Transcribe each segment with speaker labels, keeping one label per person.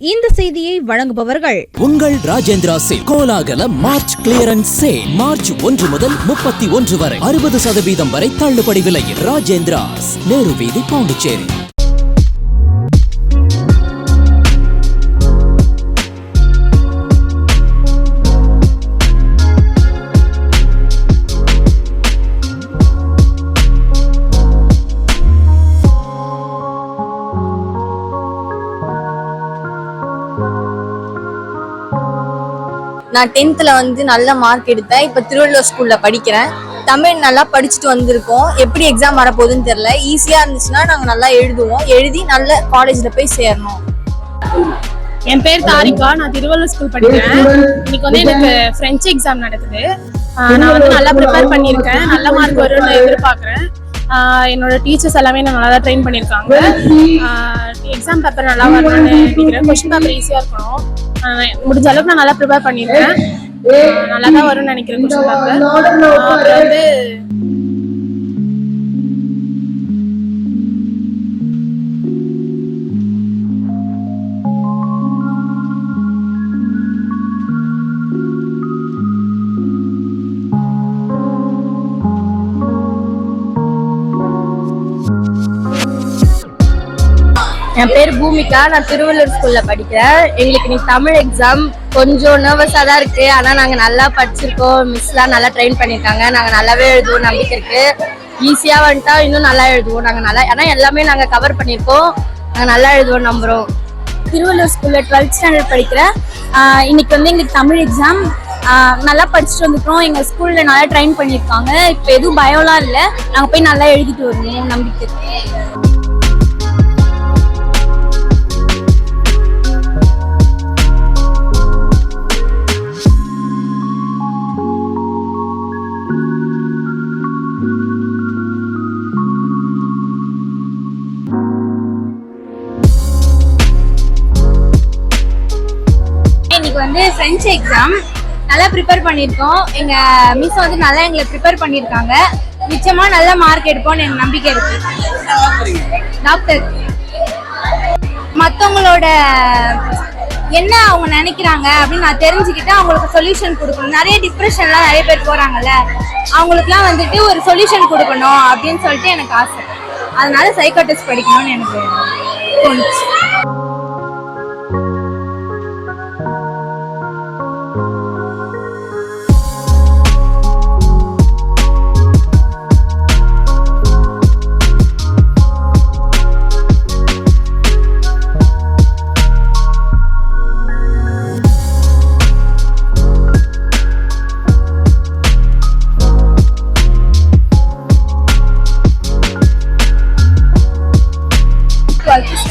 Speaker 1: இந்த செய்தியை வழங்குபவர்கள்
Speaker 2: உங்கள் ராஜேந்திரா சில் கோலாகல மார்ச் கிளியரன்ஸ் சே மார்ச் ஒன்று முதல் முப்பத்தி ஒன்று வரை அறுபது சதவீதம் வரை தள்ளுபடி விலையில் ராஜேந்திராஸ் நேரு வீதி பாண்டிச்சேரி.
Speaker 3: நான் டென்த்தில் வந்து நல்ல மார்க் எடுத்தேன். இப்போ திருவள்ளுவர் ஸ்கூலில் படிக்கிறேன். தமிழ் நல்லா படிச்சுட்டு வந்திருக்கோம். எப்படி எக்ஸாம் வரப்போகுதுன்னு தெரில ஈஸியாக இருந்துச்சுன்னா நாங்கள் நல்லா எழுதுவோம். எழுதி நல்ல காலேஜில் போய் சேரணும்.
Speaker 4: என் பேர் தாரிகா. நான் திருவள்ளுவர் ஸ்கூல் படிக்கிறேன். இன்னைக்கு வந்து எனக்கு ஃப்ரெஞ்ச் எக்ஸாம் நடக்குது. நான் வந்து நல்லா ப்ரிப்பேர் பண்ணியிருக்கேன். நல்ல மார்க் வரும்னு எதிர்பார்க்குறேன். என்னோட டீச்சர்ஸ் எல்லாமே நான் நல்லா தான் ட்ரெயின் பண்ணியிருக்காங்க எக்ஸாம் பேப்பர் நல்லா வரணும்னு நினைக்கிறேன். கொஸ்டின் பேப்பர் ஈஸியாக இருக்கணும். முடிஞ்ச அளவுக்கு நான் நல்லா ப்ரிப்பேர் பண்ணியிருக்கேன். நல்லா தான் வரும்னு நினைக்கிறேன் அப்புறம் வந்து
Speaker 3: என் பேர் பூமிகா. நான் திருவள்ளுவர் ஸ்கூலில் படிக்கிறேன். எங்களுக்கு இன்னைக்கு தமிழ் எக்ஸாம் கொஞ்சம் நர்வஸாக தான் இருக்குது ஆனால் நாங்கள் நல்லா படிச்சிருக்கோம். மிஸ்லாம் நல்லா ட்ரெயின் பண்ணியிருக்காங்க நாங்கள் நல்லாவே எழுதுவோம். நம்பிக்கை இருக்குது ஈஸியாக வந்துட்டா இன்னும் நல்லா எழுதுவோம். நாங்கள் நல்லா ஏன்னா எல்லாமே நாங்கள் கவர் பண்ணியிருக்கோம் நாங்கள் நல்லா எழுதுவோம் நம்புகிறோம்
Speaker 5: திருவள்ளூர் ஸ்கூலில் டுவெல்த் ஸ்டாண்டர்ட் படிக்கிறேன். இன்னைக்கு வந்து எங்களுக்கு தமிழ் எக்ஸாம் நல்லா படிச்சுட்டு வந்துட்டோம். எங்கள் ஸ்கூலில் நல்லா ட்ரெயின் பண்ணியிருக்காங்க இப்போ எதுவும் பயம்லாம் இல்லை. நாங்கள் போய் நல்லா எழுதிட்டு வருவோம் நம்பிக்கை வந்து ஃப்ரெஞ்சு எக்ஸாம் நல்லா ப்ரிப்பேர் பண்ணியிருக்கோம். எங்கள் மிஸ் வந்து நல்லா எங்களை ப்ரிப்பேர் பண்ணியிருக்காங்க. நிச்சயமாக நல்ல மார்க் எடுப்போம்னு எனக்கு நம்பிக்கை இருக்கு. டாக்டர் மற்றவங்களோட என்ன அவங்க நினைக்கிறாங்க அப்படின்னு நான் தெரிஞ்சுக்கிட்டு அவங்களுக்கு சொல்யூஷன் கொடுக்கணும். நிறைய டிப்ரெஷன்லாம் நிறைய பேர் போகிறாங்கல்ல அவங்களுக்குலாம் வந்துட்டு ஒரு சொல்யூஷன் கொடுக்கணும் அப்படின்னு சொல்லிட்டு எனக்கு ஆசை. அதனால சைக்காட்டிஸ்ட் படிக்கணும்னு எனக்கு தோணுச்சு.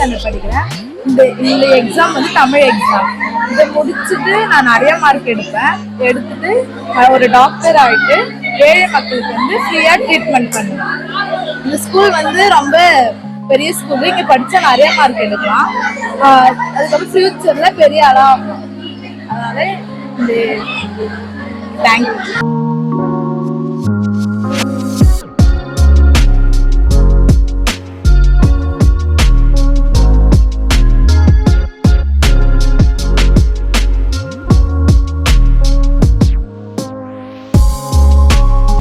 Speaker 6: ஸ்டாண்டர்ட் படிக்கிறேன். இந்த இந்த எக்ஸாம் வந்து தமிழ் எக்ஸாம் இதை முடிச்சுட்டு நான் நிறைய மார்க் எடுப்பேன். எடுத்துட்டு ஒரு டாக்டர் ஆகிட்டு ஏழை மக்களுக்கு வந்து ஃப்ரீயாக ட்ரீட்மெண்ட் பண்ணுவேன். இந்த ஸ்கூல் வந்து ரொம்ப பெரிய ஸ்கூல் இங்கே படித்தா நிறைய மார்க் எடுக்கலாம். அதுக்கப்புறம் ஃப்யூச்சரில் பெரிய ஆளாக ஆகணும் அதனால இந்த தேங்க்யூ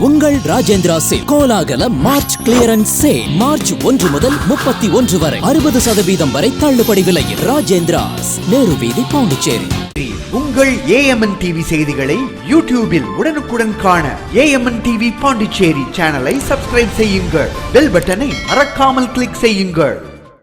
Speaker 2: உங்கள் ராஜேந்திரா சேல். கோலாகல மார்ச் கிளியரன்ஸ் சேல். மார்ச் ஒன்று முதல் முப்பத்தி ஒன்று வரை. அறுபது சதவீதம் வரை தள்ளுபடி விலையில் ராஜேந்திராஸ் நேரு வீதி பாண்டிச்சேரி.
Speaker 7: உங்கள் ஏஎம்என் டிவி செய்திகளை யூடியூபில் உடனுக்குடன் காண ஏஎம்என் டிவி பாண்டிச்சேரி சேனலை சப்ஸ்கிரைப் செய்யுங்கள். பெல் பட்டனை மறக்காமல் கிளிக் செய்யுங்கள்.